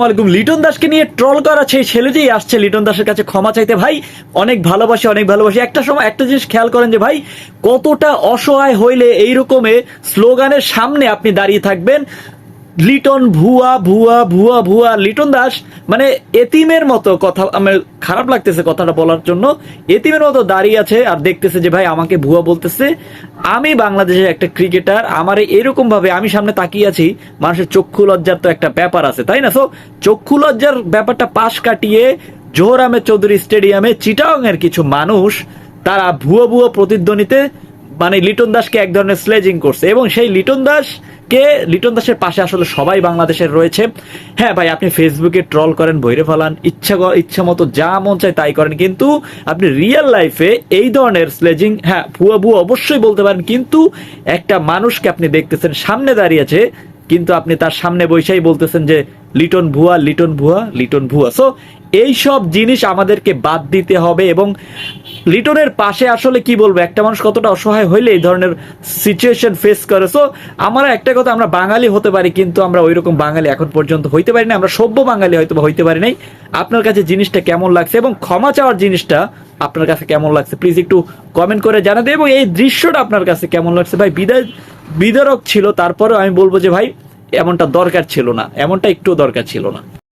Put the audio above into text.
ওয়ালাইকুম, লিটন দাসকে নিয়ে ট্রল করা সেই ছেলেটি আসছে। লিটন দাসের কাছে ক্ষমা চাইতে ভাই, অনেক ভালোবাসি অনেক ভালোবাসি। একটা সময় একটা জিনিস খেয়াল করেন যে ভাই, কতটা অসহায় হইলে এই স্লোগানের সামনে আপনি দাঁড়িয়ে থাকবেন। লিটন ভুয়া ভুয়া ভুয়া ভুয়া, লিটন দাস মানে এতিমের মতো কথা, আমার খারাপ লাগতেছে কথাটা বলার জন্য। এতিমের মতো দাঁড়িয়ে আছে আর দেখতেছে যে, ভাই, আমাকে ভুয়া বলতেছে। আমি বাংলাদেশের একটা ক্রিকেটার আমার এরকম ভাবে আমি সামনে তাকিয়ে আছি, মানুষের চক্ষু লজ্জার তো একটা ব্যাপার আছে, তাই না? সো চক্ষু লজ্জার ব্যাপারটা পাশ কাটিয়ে জোহর চৌধুরী স্টেডিয়ামে চিটাং এর কিছু মানুষ, তারা ভুয়ো, ভুয়া প্রতিদ্বন্দ্বিতে মানে লিটন দাসকে এক ধরনের স্লেজিং করছে এবং সেই লিটন দাস কে লিটন দাসের পাশে আসলে সবাই বাংলাদেশের রয়েছে। হ্যাঁ ভাই, আপনি ফেসবুকে ট্রল করেন, বইরে ফেলান, ইচ্ছা ইচ্ছা মতো যা মন চায় তাই করেন, কিন্তু আপনি রিয়েল লাইফে এই ধরনের স্লেজিং হ্যাঁ ভুয়া ভুয়া অবশ্যই বলতে পারেন, কিন্তু একটা মানুষকে আপনি দেখতেছেন, সামনে দাঁড়িয়েছে কিন্তু আপনি তার সামনে বৈশাই বলতেছেন যে, লিটন ভুয়া লিটন ভুয়া লিটন ভুয়া। সো এই সব জিনিস আমাদেরকে বাদ দিতে হবে এবং লিটনের পাশে আসলে কি বলব? একটা মানুষ কতটা অসহায় হইলে এই ধরনের সিচুয়েশন ফেস করে। সো আমরা একটা কথা, আমরা বাঙালি হতে পারি, কিন্তু আমরা ওই রকম বাঙালি এখন পর্যন্ত হইতে পারি না আমরা সভ্য বাঙালি হয়তো হইতে পারি নাই। আপনার কাছে জিনিসটা কেমন লাগছে এবং ক্ষমা চাওয়ার জিনিসটা আপনার কাছে কেমন লাগছে? প্লিজ একটু কমেন্ট করে জানাতে এবং এই দৃশ্যটা আপনার কাছে কেমন লাগছে? ভাই, বিদায়, বিদারক ছিল, তারপরেও আমি বলব যে, ভাই, এমনটা দরকার ছিল না। এমনটা একটু দরকার ছিল না।